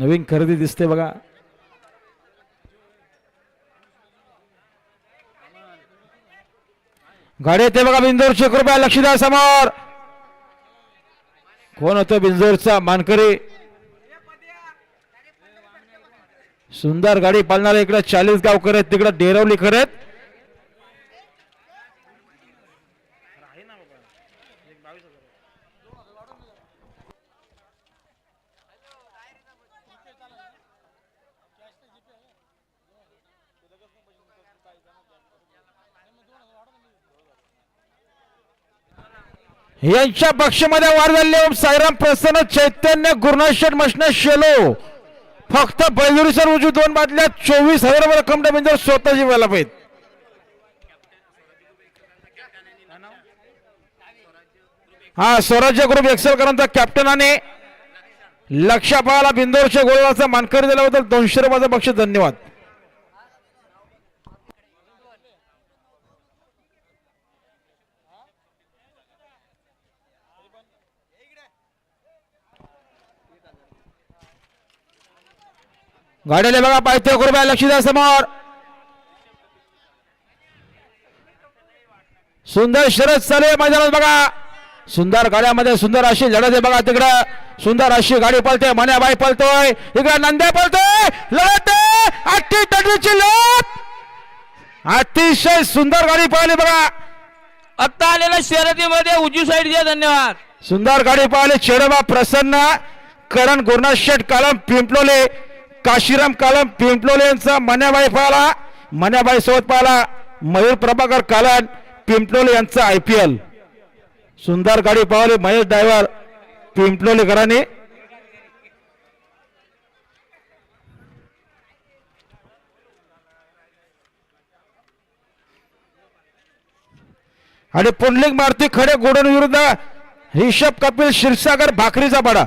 नवीन खरेदी दिसते बघा. गाडी येते बघा बिंदूरची कृपया लक्ष द्या समोर. कोण होतो बिंजोरचा मानकरी. सुंदर गाडी पालणारे इकडे चाळीस गाव करत तिकडे डेरवली करत यांच्या पक्षामध्ये वार झाले ओम साईराम प्रसन्न चैतन्य गुरुनाथ मशन शेलो. फक्त बैजुरीसर उजू दोन बादल्या चोवीस हजार रक्कम बिंदू स्वतः जिवायला पाहिजे हा स्वराज्य ग्रुप एक्सेल करांचा कॅप्टन आणि लक्षापाला बिंदोरच्या गोळाचा मानकरी दिल्याबद्दल दोनशे रुपयाचा पक्ष धन्यवाद. गाड्याला बघा पाहिजे कृपया लक्ष द्या समोर. सुंदर शरद चालू आहे मैदानात बघा. सुंदर गाड्यामध्ये सुंदर अशी लढत आहे बघा तिकडं. सुंदर अशी गाडी पळते मन्याबाई पळतोय. इकडं नंद्या पळतोय. लढत. अट्टी तटीची लढत. अतिशय सुंदर गाडी पळाली बघा. आता आलेल्या शर्यतीमध्ये उजवी साईडचे धन्यवाद. सुंदर गाडी पळाली. चेडबा प्रसन्न. करण गुरुनाथ शेठ कालम पिंपलोले. काशीराम कालम पिंपलोले यांचा मन्याबाई पाहिला मन्याबाई सोबत पाहिला मयूर प्रभाकर कालन पिंपलोले यांचं आय पी एल. सुंदर गाडी पावली महेश ड्रायव्हर पिंपलोलेकरांनी आणि पुंडलिक मारुती खडे गोडन विरुद्ध रिषभ कपिल क्षीरसागर भाकरीचा पाडा